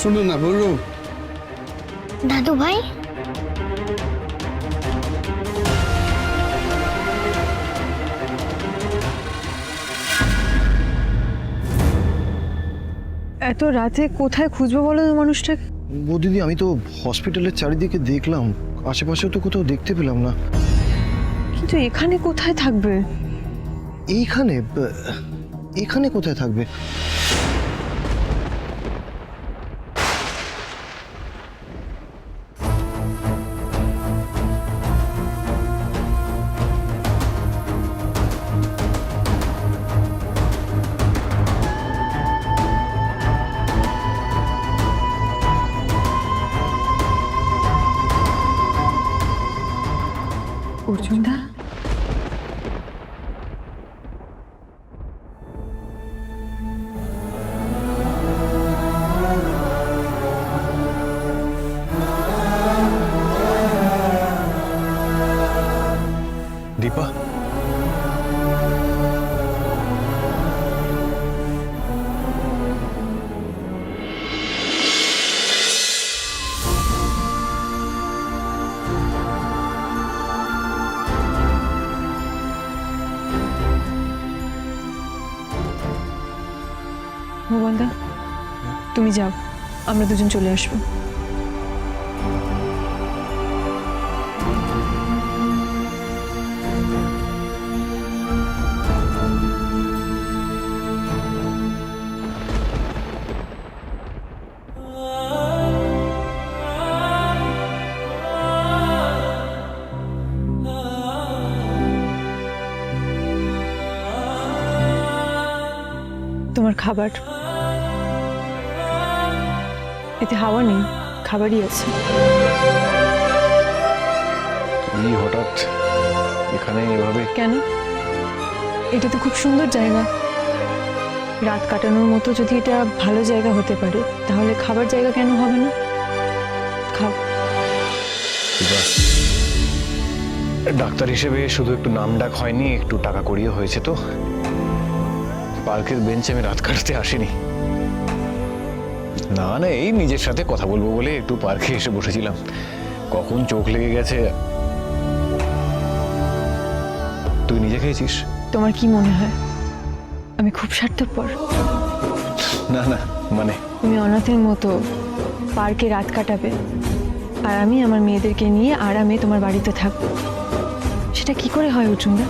শোনো না বলো দাদু ভাই? এত রাতে কোথায় খুঁজবো বলো তো মানুষটাকে? ও দিদি আমি তো হসপিটালের চারিদিকে দেখলাম। আশেপাশে তো কোথাও দেখতে পেলাম না। কিন্তু এখানে কোথায় থাকবে? এইখানে এখানে কোথায় থাকবে? Ucunda? Deepa? দীপা ভগবান দা তুমি যাও আমরা দুজন চলে আসব। তোমার খাবার এতে হাওয়া নেই খাবারই আছে। হঠাৎ এখানে এভাবে? কেন? এটা তো খুব সুন্দর জায়গা। রাত কাটানোর মতো যদি এটা ভালো জায়গা হতে পারে তাহলে খাবার জায়গা কেন হবে না? খাও। ডাক্তার হিসেবে শুধু একটু নাম ডাক হয়নি একটু টাকা করিয়ে হয়েছে তো। পার্কের বেঞ্চে আমি রাত কাটাতে আসিনি। না না এই নিজের সাথে কথা বলব বলে একটু পার্কে এসে বসেছিলাম। কখন চোখ লেগে গেছে? তুই নিজে খেয়েছিস? তোমার কি মনে হয়? আমি খুব স্বার্থপর। না না মানে? তুমি অনাথের মতো পার্কে রাত কাটাবে। আর আমি আমার মেয়েদেরকে নিয়ে আরামে তোমার বাড়িতে থাকব। সেটা কি করে হয় অর্জুনদা?